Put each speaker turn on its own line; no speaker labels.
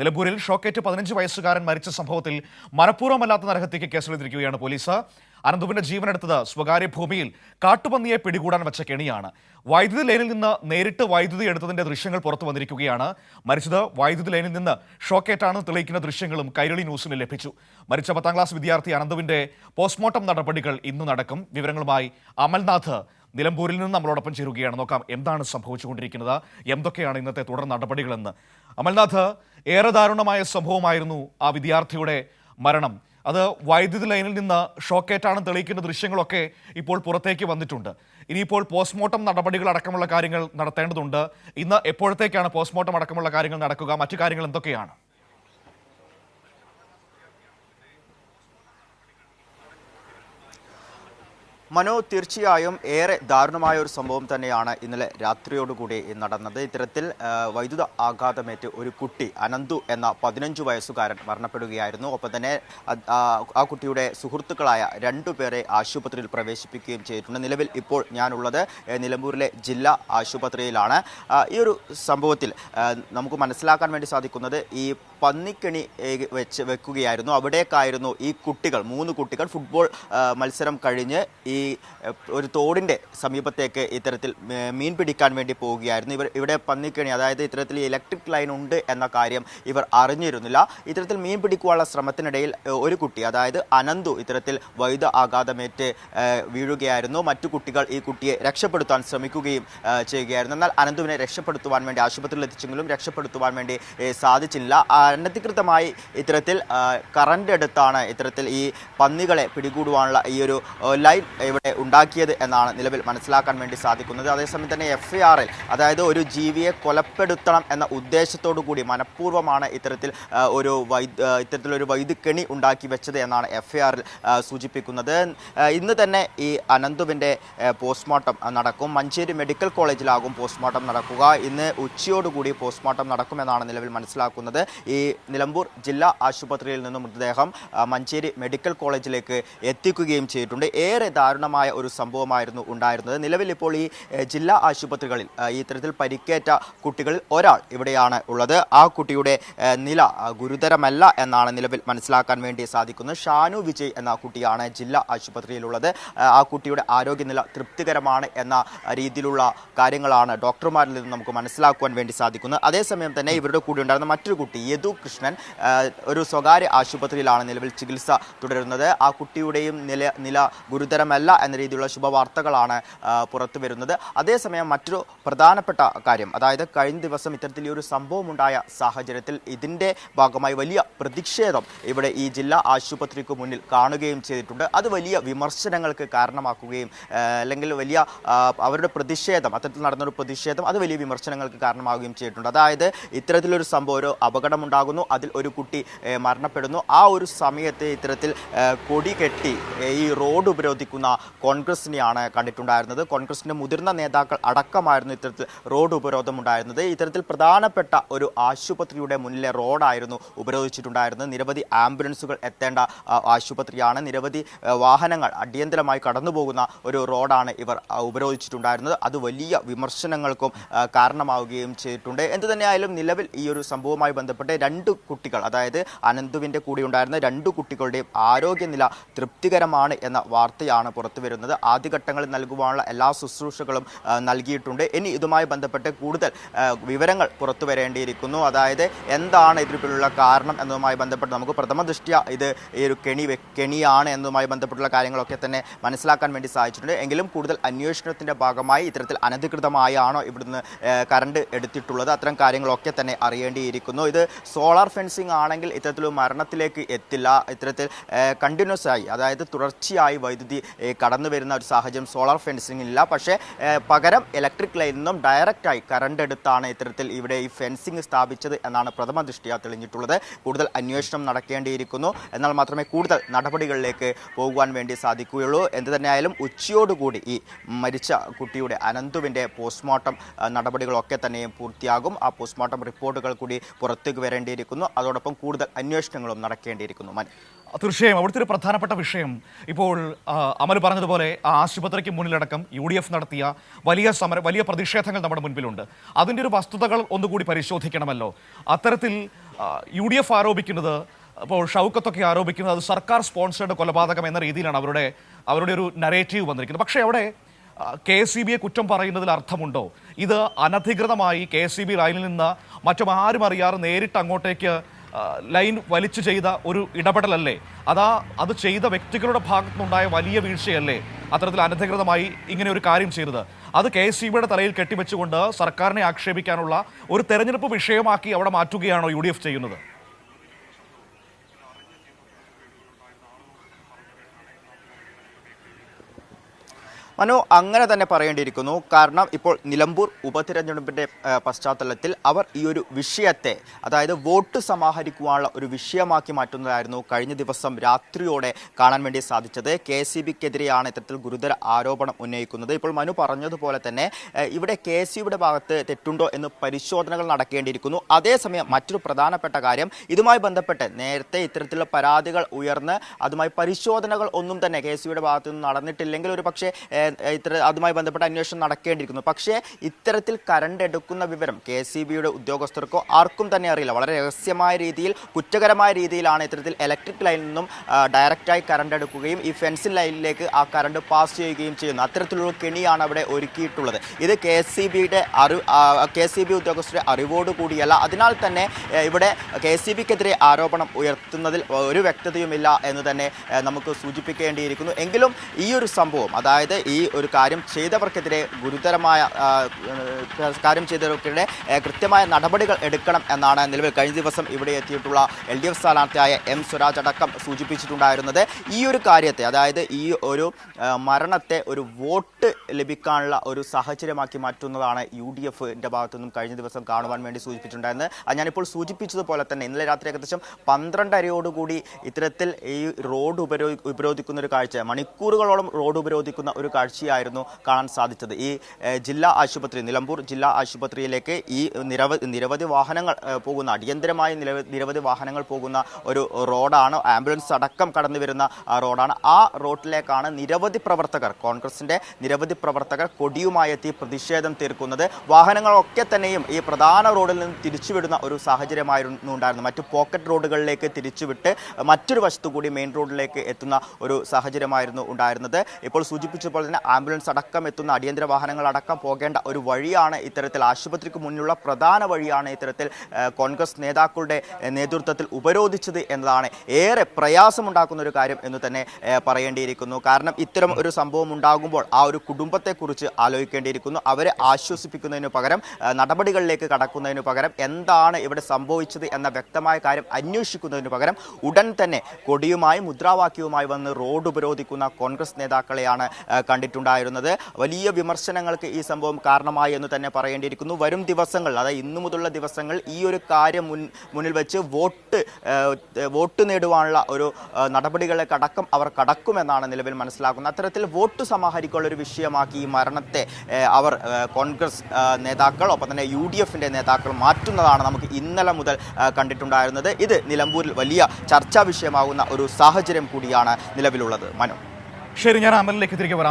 നിലമ്പൂരിൽ ഷോക്കേറ്റ് പതിനഞ്ച് വയസ്സുകാരൻ മരിച്ച സംഭവത്തിൽ മനഃപൂർവമല്ലാത്ത നരഹത്യയ്ക്ക് കേസെടുത്തിരിക്കുകയാണ് പോലീസ്. അനന്തുവിന്റെ ജീവനെടുത്തത് സ്വകാര്യ ഭൂമിയിൽ കാട്ടുപന്നിയെ പിടികൂടാൻ വെച്ച കെണിയാണ്. വൈദ്യുതി ലൈനിൽ നിന്ന് നേരിട്ട് വൈദ്യുതി എടുത്തതിന്റെ ദൃശ്യങ്ങൾ പുറത്തു വന്നിരിക്കുകയാണ്. മരിച്ചത് വൈദ്യുതി ലൈനിൽ നിന്ന് ഷോക്കേറ്റാണ് തെളിയിക്കുന്ന ദൃശ്യങ്ങളും കൈരളി ന്യൂസിന് ലഭിച്ചു. മരിച്ച പത്താം ക്ലാസ് വിദ്യാർത്ഥി അനന്തുവിന്റെ പോസ്റ്റ്മോർട്ടം നടപടികൾ ഇന്ന് നടക്കും. വിവരങ്ങളുമായി അമൽനാഥ് നിലമ്പൂരിൽ നിന്ന് നമ്മളോടൊപ്പം ചേരുകയാണ്. നോക്കാം എന്താണ് സംഭവിച്ചുകൊണ്ടിരിക്കുന്നത്. എന്തൊക്കെയാണ് ഇന്നത്തെ തുടർ നടപടികളെന്ന്. അമൽനാഥ് ഏറെ ദാരുണമായ സംഭവമായിരുന്നു ആ വിദ്യാർത്ഥിയുടെ മരണം. അത് വൈദ്യുതി ലൈനിൽ നിന്ന് ഷോക്കേറ്റാണ് തെളിയിക്കുന്ന ദൃശ്യങ്ങളൊക്കെ ഇപ്പോൾ പുറത്തേക്ക് വന്നിട്ടുണ്ട്. ഇനിയിപ്പോൾ പോസ്റ്റ്മോർട്ടം നടപടികൾ അടക്കമുള്ള കാര്യങ്ങൾ നടത്തേണ്ടതുണ്ട്. ഇന്ന് എപ്പോഴത്തേക്കാണ് പോസ്റ്റ്മോർട്ടം അടക്കമുള്ള കാര്യങ്ങൾ നടക്കുക? മറ്റു കാര്യങ്ങൾ എന്തൊക്കെയാണ്?
മനോ തീർച്ചയായും ഏറെ ദാരുണമായ ഒരു സംഭവം തന്നെയാണ് ഇന്നലെ രാത്രിയോടുകൂടി നടന്നത്. ഇത്തരത്തിൽ വൈദ്യുത ആഘാതമേറ്റ് ഒരു കുട്ടി അനന്തു എന്ന പതിനഞ്ചു വയസ്സുകാരൻ മരണപ്പെടുകയായിരുന്നു. ഒപ്പം തന്നെ ആ കുട്ടിയുടെ സുഹൃത്തുക്കളായ രണ്ടുപേരെ ആശുപത്രിയിൽ പ്രവേശിപ്പിക്കുകയും ചെയ്തിട്ടുണ്ട്. നിലവിൽ ഇപ്പോൾ ഞാനുള്ളത് നിലമ്പൂരിലെ ജില്ലാ ആശുപത്രിയിലാണ്. ഈ ഒരു സംഭവത്തിൽ നമുക്ക് മനസ്സിലാക്കാൻ വേണ്ടി സാധിക്കുന്നത് ഈ പന്നിക്കണി വെച്ച് വെക്കുകയായിരുന്നു. അവിടേക്കായിരുന്നു ഈ കുട്ടികൾ മൂന്ന് കുട്ടികൾ ഫുട്ബോൾ മത്സരം കഴിഞ്ഞ് ഈ ഒരു തോടിന്റെ സമീപത്തേക്ക് ഇത്തരത്തിൽ മീൻ പിടിക്കാൻ വേണ്ടി പോവുകയായിരുന്നു. ഇവർ ഇവിടെ പന്നിക്കണി അതായത് ഇത്തരത്തിൽ ഇലക്ട്രിക് ലൈൻ ഉണ്ട് എന്ന കാര്യം ഇവർ അറിഞ്ഞിരുന്നില്ല. ഇത്തരത്തിൽ മീൻ പിടിക്കുവാനുള്ള ശ്രമത്തിനിടയിൽ ഒരു കുട്ടി അതായത് അനന്തു ഇത്തരത്തിൽ വൈദ്യുത ആഘാതമേറ്റ് വീഴുകയായിരുന്നു. മറ്റു കുട്ടികൾ ഈ കുട്ടിയെ രക്ഷപ്പെടുത്താൻ ശ്രമിക്കുകയും ചെയ്യുകയായിരുന്നു. എന്നാൽ അനന്തുവിനെ രക്ഷപ്പെടുത്തുവാൻ വേണ്ടി ആശുപത്രിയിൽ എത്തിച്ചെങ്കിലും രക്ഷപ്പെടുത്തുവാൻ വേണ്ടി സാധിച്ചില്ല. അനധികൃതമായി ഇത്തരത്തിൽ കറണ്ട് എടുത്താണ് ഇത്തരത്തിൽ ഈ പന്നികളെ പിടികൂടുവാനുള്ള ഈ ഒരു ലൈൻ ഇവിടെ ഉണ്ടാക്കിയത് എന്നാണ് നിലവിൽ മനസ്സിലാക്കാൻ വേണ്ടി സാധിക്കുന്നത്. അതേസമയം തന്നെ എഫ് അതായത് ഒരു ജീവിയെ കൊലപ്പെടുത്തണം എന്ന ഉദ്ദേശത്തോടു കൂടി മനഃപൂർവമാണ് ഇത്തരത്തിൽ ഒരു വൈദ് ഇത്തരത്തിലൊരു വൈദ്യുക്കണി ഉണ്ടാക്കി വെച്ചത് എന്നാണ് എഫ് സൂചിപ്പിക്കുന്നത്. ഇന്ന് തന്നെ ഈ അനന്തുവിന്റെ പോസ്റ്റ്മോർട്ടം നടക്കും. മഞ്ചേരി മെഡിക്കൽ കോളേജിലാകും പോസ്റ്റ്മോർട്ടം നടക്കുക. ഇന്ന് ഉച്ചയോടുകൂടി പോസ്റ്റ്മോർട്ടം നടക്കുമെന്നാണ് നിലവിൽ മനസ്സിലാക്കുന്നത്. ഈ നിലമ്പൂർ ജില്ലാ ആശുപത്രിയിൽ നിന്നും മൃതദേഹം മഞ്ചേരി മെഡിക്കൽ കോളേജിലേക്ക് എത്തിക്കുകയും ചെയ്തിട്ടുണ്ട്. ഏറെ ദാരുണമായ ഒരു സംഭവമായിരുന്നു ഉണ്ടായിരുന്നത്. നിലവിൽ ഇപ്പോൾ ഈ ജില്ലാ ആശുപത്രികളിൽ ഈ ഇത്തരത്തിൽ പരിക്കേറ്റ കുട്ടികളിൽ ഒരാൾ ഇവിടെയാണ് ഉള്ളത്. ആ കുട്ടിയുടെ നില ഗുരുതരമല്ല എന്നാണ് നിലവിൽ മനസ്സിലാക്കാൻ വേണ്ടി സാധിക്കുന്നത്. ഷാനു വിജയ് എന്ന കുട്ടിയാണ് ജില്ലാ ആശുപത്രിയിലുള്ളത്. ആ, ആ കുട്ടിയുടെ ആരോഗ്യനില തൃപ്തികരമാണ് എന്ന രീതിയിലുള്ള കാര്യങ്ങളാണ് ഡോക്ടർമാരിൽ നിന്ന് നമുക്ക് മനസ്സിലാക്കുവാൻ വേണ്ടി സാധിക്കുന്നത്. അതേസമയം തന്നെ ഇവരുടെ കൂടെ ഉണ്ടായിരുന്ന മറ്റൊരു കുട്ടി യദു കൃഷ്ണൻ ഒരു സ്വകാര്യ ആശുപത്രിയിലാണ് നിലവിൽ ചികിത്സ തുടരുന്നത്. ആ കുട്ടിയുടെയും നില നില ഗുരുതരമല്ല എന്ന രീതിയിലുള്ള ശുഭവാർത്തകളാണ് പുറത്തു വരുന്നത്. അതേസമയം മറ്റൊരു പ്രധാനപ്പെട്ട കാര്യം അതായത് കഴിഞ്ഞ ദിവസം ഇത്തരത്തിൽ ഒരു സംഭവം ഉണ്ടായ സാഹചര്യത്തിൽ ഇതിന്റെ ഭാഗമായി വലിയ പ്രതിഷേധം ഇവിടെ ഈ ജില്ലാ ആശുപത്രിക്ക് മുന്നിൽ കാണുകയും ചെയ്തിട്ടുണ്ട്. അത് വലിയ വിമർശനങ്ങൾക്ക് കാരണമാക്കുകയും അല്ലെങ്കിൽ വലിയ അവരുടെ പ്രതിഷേധം അത്തരത്തിൽ നടന്നൊരു പ്രതിഷേധം അത് വലിയ വിമർശനങ്ങൾക്ക് കാരണമാവുകയും ചെയ്തിട്ടുണ്ട്. അതായത് ഇത്തരത്തിലൊരു സംഭവം ഒരു അപകടമുണ്ടാകുന്നു അതിൽ ഒരു കുട്ടി മരണപ്പെടുന്നു. ആ ഒരു സമയത്ത് ഇത്തരത്തിൽ കൊടി കെട്ടി ഈ റോഡ് ഉപരോധിക്കുന്ന കോൺഗ്രസിനെയാണ് കണ്ടിട്ടുണ്ടായിരുന്നത്. കോൺഗ്രസിന്റെ മുതിർന്ന നേതാക്കൾ അടക്കമായിരുന്നു ഇത്തരത്തിൽ റോഡ് ഉപരോധം ഉണ്ടായിരുന്നത്. ഇത്തരത്തിൽ പ്രധാനപ്പെട്ട ഒരു ആശുപത്രിയുടെ മുന്നിലെ റോഡായിരുന്നു ഉപരോധിച്ചിട്ടുണ്ടായിരുന്നത്. നിരവധി ആംബുലൻസുകൾ എത്തേണ്ട ആശുപത്രിയാണ്. നിരവധി വാഹനങ്ങൾ അടിയന്തരമായി കടന്നുപോകുന്ന ഒരു റോഡാണ് ഇവർ ഉപരോധിച്ചിട്ടുണ്ടായിരുന്നത്. അത് വലിയ വിമർശനങ്ങൾക്കും കാരണമാവുകയും ചെയ്തിട്ടുണ്ട്. എന്ത് തന്നെയായാലും നിലവിൽ ഈ ഒരു സംഭവവുമായി ബന്ധപ്പെട്ട് രണ്ട് കുട്ടികൾ അതായത് അനന്തുവിന്റെ കൂടെ ഉണ്ടായിരുന്ന രണ്ട് കുട്ടികളുടെയും ആരോഗ്യനില തൃപ്തികരമാണ് എന്ന വാർത്തയാണ് പുറത്തു വരുന്നത്. ആദ്യഘട്ടങ്ങളിൽ നൽകുവാനുള്ള എല്ലാ ശുശ്രൂഷകളും നൽകിയിട്ടുണ്ട്. ഇനി ഇതുമായി ബന്ധപ്പെട്ട് കൂടുതൽ വിവരങ്ങൾ പുറത്തു വരേണ്ടിയിരിക്കുന്നു. അതായത് എന്താണ് ഇതിലുള്ള കാരണം എന്നതുമായി ബന്ധപ്പെട്ട് നമുക്ക് പ്രഥമ ദൃഷ്ടിയ ഇത് ഈ ഒരു കെണി കെണിയാണ് എന്നതുമായി ബന്ധപ്പെട്ടുള്ള കാര്യങ്ങളൊക്കെ തന്നെ മനസ്സിലാക്കാൻ വേണ്ടി സാധിച്ചിട്ടുണ്ട്. എങ്കിലും കൂടുതൽ അന്വേഷണത്തിന്റെ ഭാഗമായി ഇത്തരത്തിൽ അനധികൃതമായാണോ ഇവിടുന്ന് കറണ്ട് എടുത്തിട്ടുള്ളത്? അത്തരം കാര്യങ്ങളൊക്കെ തന്നെ അറിയേണ്ടിയിരിക്കുന്നു. ഇത് സോളാർ ഫെൻസിങ് ആണെങ്കിൽ ഇത്തരത്തിൽ മരണത്തിലേക്ക് എത്തില്ല. ഇത്തരത്തിൽ കണ്ടിന്യൂസ് ആയി അതായത് തുടർച്ചയായി വൈദ്യുതി കടന്നു വരുന്ന ഒരു സാഹചര്യം സോളാർ ഫെൻസിങ് ഇല്ല പക്ഷേ പകരം ഇലക്ട്രിക് ലൈനിൽ നിന്നും ഡയറക്റ്റായി കറണ്ട് എടുത്താണ് ഇത്തരത്തിൽ ഇവിടെ ഈ ഫെൻസിങ് സ്ഥാപിച്ചത് എന്നാണ് പ്രഥമ ദൃഷ്ടിയാ തെളിഞ്ഞിട്ടുള്ളത്. കൂടുതൽ അന്വേഷണം നടക്കേണ്ടിയിരിക്കുന്നു. എന്നാൽ മാത്രമേ കൂടുതൽ നടപടികളിലേക്ക് പോകുവാൻ വേണ്ടി സാധിക്കുകയുള്ളൂ. എന്ത് തന്നെയായാലും ഉച്ചയോടുകൂടി ഈ മരിച്ച കുട്ടിയുടെ അനന്തുവിന്റെ പോസ്റ്റ്മോർട്ടം നടപടികളൊക്കെ തന്നെയും പൂർത്തിയാകും. ആ പോസ്റ്റ്മോർട്ടം റിപ്പോർട്ടുകൾ കൂടി പുറത്തേക്ക് വരേണ്ടിയിരിക്കുന്നു അതോടൊപ്പം കൂടുതൽ അന്വേഷണങ്ങളും നടക്കേണ്ടിയിരിക്കുന്നു. മനു
തീർച്ചയായും. അവിടുത്തെ ഒരു പ്രധാനപ്പെട്ട വിഷയം ഇപ്പോൾ അമൽ പറഞ്ഞതുപോലെ ആ ആശുപത്രിക്ക് മുന്നിലടക്കം യു ഡി എഫ് നടത്തിയ വലിയ സമര വലിയ പ്രതിഷേധങ്ങൾ നമ്മുടെ മുൻപിലുണ്ട്. അതിന്റെ ഒരു വസ്തുതകൾ ഒന്നുകൂടി പരിശോധിക്കണമല്ലോ. അത്തരത്തിൽ യു ഡി എഫ് ആരോപിക്കുന്നത് ഇപ്പോൾ ഷൗക്കത്തൊക്കെ ആരോപിക്കുന്നത് അത് സർക്കാർ സ്പോൺസേഡ് കൊലപാതകം എന്ന രീതിയിലാണ് അവരുടെ അവരുടെ ഒരു നരേറ്റീവ് വന്നിരിക്കുന്നത്. പക്ഷേ അവിടെ കെ എസ് സി ബിയെ കുറ്റം പറയുന്നതിൽ അർത്ഥമുണ്ടോ? ഇത് അനധികൃതമായി കെ എസ് സി ബി ലൈനിൽ നിന്ന് മറ്റും ആരും അറിയാതെ നേരിട്ട് അങ്ങോട്ടേക്ക് ലൈൻ വലിച്ചു ചെയ്ത ഒരു ഇടപെടലല്ലേ? അതാ അത് ചെയ്ത വ്യക്തികളുടെ ഭാഗത്തുനിന്നുണ്ടായ വലിയ വീഴ്ചയല്ലേ അത്തരത്തിൽ അനധികൃതമായി ഇങ്ങനെ ഒരു കാര്യം ചെയ്തത്? അത് കെ എസ് സി ബിയുടെ തലയിൽ കെട്ടിവെച്ചുകൊണ്ട് സർക്കാരിനെ ആക്ഷേപിക്കാനുള്ള ഒരു തെരഞ്ഞെടുപ്പ് വിഷയമാക്കി അവിടെ മാറ്റുകയാണോ യു ചെയ്യുന്നത്?
മനു അങ്ങനെ തന്നെ പറയേണ്ടിയിരിക്കുന്നു. കാരണം ഇപ്പോൾ നിലമ്പൂർ ഉപതിരഞ്ഞെടുപ്പിന്റെ പശ്ചാത്തലത്തിൽ അവർ ഈ ഒരു വിഷയത്തെ അതായത് വോട്ട് സമാഹരിക്കുവാനുള്ള ഒരു വിഷയമാക്കി മാറ്റുന്നതായിരുന്നു കഴിഞ്ഞ ദിവസം രാത്രിയോടെ കാണാൻ വേണ്ടി സാധിച്ചത്. കെ സി ബിക്കെതിരെയാണ് ഇത്തരത്തിൽ ഗുരുതര ആരോപണം ഉന്നയിക്കുന്നത്. ഇപ്പോൾ മനു പറഞ്ഞതുപോലെ തന്നെ ഇവിടെ കെ സി ബിയുടെ ഭാഗത്ത് തെറ്റുണ്ടോ എന്ന് പരിശോധനകൾ നടക്കേണ്ടിയിരിക്കുന്നു. അതേസമയം മറ്റൊരു പ്രധാനപ്പെട്ട കാര്യം ഇതുമായി ബന്ധപ്പെട്ട് നേരത്തെ ഇത്തരത്തിലുള്ള പരാതികൾ ഉയർന്ന് അതുമായി പരിശോധനകൾ ഒന്നും തന്നെ കെ സി ബിയുടെ ഭാഗത്തു നിന്ന് നടന്നിട്ടില്ലെങ്കിൽ ഒരു പക്ഷേ ഏഹ്, ഇത്തര അതുമായി ബന്ധപ്പെട്ട അന്വേഷണം നടക്കേണ്ടിയിരിക്കുന്നു. പക്ഷേ ഇത്തരത്തിൽ കരണ്ട് എടുക്കുന്ന വിവരം കെ സി ബിയുടെ ഉദ്യോഗസ്ഥർക്കോ ആർക്കും തന്നെ അറിയില്ല. വളരെ രഹസ്യമായ രീതിയിൽ കുറ്റകരമായ രീതിയിലാണ് ഇത്തരത്തിൽ ഇലക്ട്രിക് ലൈനിൽ നിന്നും ഡയറക്റ്റായി കറണ്ട് എടുക്കുകയും ഈ ഫെൻസിൽ ലൈനിലേക്ക് ആ കറണ്ട് പാസ് ചെയ്യുകയും ചെയ്യുന്നു. അത്തരത്തിലുള്ള കെണിയാണ് അവിടെ ഒരുക്കിയിട്ടുള്ളത്. ഇത് കെ സി ബിയുടെ അറി കെ സി ബി ഉദ്യോഗസ്ഥരുടെ അറിവോട് കൂടിയല്ല. അതിനാൽ തന്നെ ഇവിടെ കെ സി ബിക്കെതിരെ ആരോപണം ഉയർത്തുന്നതിൽ ഒരു വ്യക്തതയുമില്ല എന്ന് തന്നെ നമുക്ക് സൂചിപ്പിക്കേണ്ടിയിരിക്കുന്നു. എങ്കിലും ഈ ഒരു സംഭവം അതായത് ഈ ഒരു കാര്യം ചെയ്തവർക്കെതിരെ ഗുരുതരമായ കാര്യം ചെയ്തവർക്കെതിരെ കൃത്യമായ നടപടികൾ എടുക്കണം എന്നാണ് നിലവിൽ കഴിഞ്ഞ ദിവസം ഇവിടെ എത്തിയിട്ടുള്ള എൽ ഡി എഫ് സ്ഥാനാർത്ഥിയായ എം സ്വരാജ് അടക്കം സൂചിപ്പിച്ചിട്ടുണ്ടായിരുന്നത്. ഈ ഒരു കാര്യത്തെ അതായത് ഈ ഒരു മരണത്തെ ഒരു വോട്ട് ലഭിക്കാനുള്ള ഒരു സാഹചര്യമാക്കി മാറ്റുന്നതാണ് യു ഡി എഫിന്റെ ഭാഗത്തുനിന്നും കഴിഞ്ഞ ദിവസം കാണുവാൻ വേണ്ടി സൂചിപ്പിച്ചിട്ടുണ്ടായിരുന്നത്. അത് ഞാനിപ്പോൾ സൂചിപ്പിച്ചതുപോലെ തന്നെ ഇന്നലെ രാത്രി ഏകദേശം പന്ത്രണ്ടരയോടുകൂടി ഇത്തരത്തിൽ ഈ റോഡ് ഉപരോ ഉപരോധിക്കുന്ന ഒരു കാഴ്ച മണിക്കൂറുകളോളം റോഡ് ഉപരോധിക്കുന്ന ഒരു കാഴ്ചയായിരുന്നു കാണാൻ സാധിച്ചത്. ഈ ജില്ലാ ആശുപത്രി നിലമ്പൂർ ജില്ലാ ആശുപത്രിയിലേക്ക് ഈ നിരവധി നിരവധി വാഹനങ്ങൾ പോകുന്ന അടിയന്തരമായി നിരവധി വാഹനങ്ങൾ പോകുന്ന ഒരു റോഡാണ് ആംബുലൻസ് അടക്കം കടന്നു വരുന്ന റോഡാണ്. ആ റോഡിലേക്കാണ് നിരവധി പ്രവർത്തകർ കോൺഗ്രസിന്റെ നിരവധി പ്രവർത്തകർ കൊടിയുമായെത്തി പ്രതിഷേധം തീർക്കുന്നത്. വാഹനങ്ങളൊക്കെ തന്നെയും ഈ പ്രധാന റോഡിൽ നിന്ന് തിരിച്ചുവിടുന്ന ഒരു സാഹചര്യമായിരുന്നു ഉണ്ടായിരുന്നു മറ്റു പോക്കറ്റ് റോഡുകളിലേക്ക് തിരിച്ചുവിട്ട് മറ്റൊരു വശത്തു കൂടി മെയിൻ റോഡിലേക്ക് എത്തുന്ന ഒരു സാഹചര്യമായിരുന്നു ഉണ്ടായിരുന്നത്. ഇപ്പോൾ സൂചിപ്പിച്ചപ്പോൾ തന്നെ ആംബുലൻസ് അടക്കം എത്തുന്ന അടിയന്തര വാഹനങ്ങൾ അടക്കം പോകേണ്ട ഒരു വഴിയാണ് ഇത്തരത്തിൽ ആശുപത്രിക്ക് മുന്നിലുള്ള പ്രധാന വഴിയാണ് ഇത്തരത്തിൽ കോൺഗ്രസ് നേതാക്കളുടെ നേതൃത്വത്തിൽ ഉപരോധിച്ചത് എന്നതാണ് ഏറെ പ്രയാസമുണ്ടാക്കുന്ന ഒരു കാര്യം എന്ന് തന്നെ പറയേണ്ടിയിരിക്കുന്നു. കാരണം ഇത്തരം ഒരു സംഭവം ഉണ്ടാകുമ്പോൾ ആ ഒരു കുടുംബത്തെക്കുറിച്ച് ആലോചിക്കേണ്ടിയിരിക്കുന്നു. അവരെ ആശ്വസിപ്പിക്കുന്നതിന് പകരം നടപടികളിലേക്ക് കടക്കുന്നതിന് പകരം എന്താണ് ഇവിടെ സംഭവിച്ചത് എന്ന വ്യക്തമായ കാര്യം അന്വേഷിക്കുന്നതിന് പകരം ഉടൻ തന്നെ കൊടിയുമായി മുദ്രാവാക്യവുമായി വന്ന് റോഡ് ഉപരോധിക്കുന്ന കോൺഗ്രസ് നേതാക്കളെയാണ് ഏഹ്, കണ്ടിട്ടുണ്ടായിരുന്നത്. വലിയ വിമർശനങ്ങൾക്ക് ഈ സംഭവം കാരണമായി എന്ന് തന്നെ പറയേണ്ടിയിരിക്കുന്നു. വരും ദിവസങ്ങൾ അതായത് ഇന്നു മുതലുള്ള ദിവസങ്ങൾ ഈ ഒരു കാര്യം മുൻ മുന്നിൽ വെച്ച് വോട്ട് വോട്ട് നേടുവാനുള്ള ഒരു നടപടികളെ കടക്കം അവർ കടക്കുമെന്നാണ് നിലവിൽ മനസ്സിലാക്കുന്നത് അത്തരത്തിൽ വോട്ട് സമാഹരിക്കാനുള്ള ഒരു വിഷയമാക്കി ഈ മരണത്തെ അവർ കോൺഗ്രസ് നേതാക്കൾ ഒപ്പം തന്നെ യു ഡി എഫിന്റെ നേതാക്കൾ മാറ്റുന്നതാണ് നമുക്ക് ഇന്നലെ മുതൽ കണ്ടിട്ടുണ്ടായിരുന്നത്. ഇത് നിലമ്പൂരിൽ വലിയ ചർച്ചാ വിഷയമാകുന്ന ഒരു സാഹചര്യം കൂടിയാണ് നിലവിലുള്ളത്. മനു.
ശരി ഞാൻ അമലിലേക്ക് തിരികെ വരാം.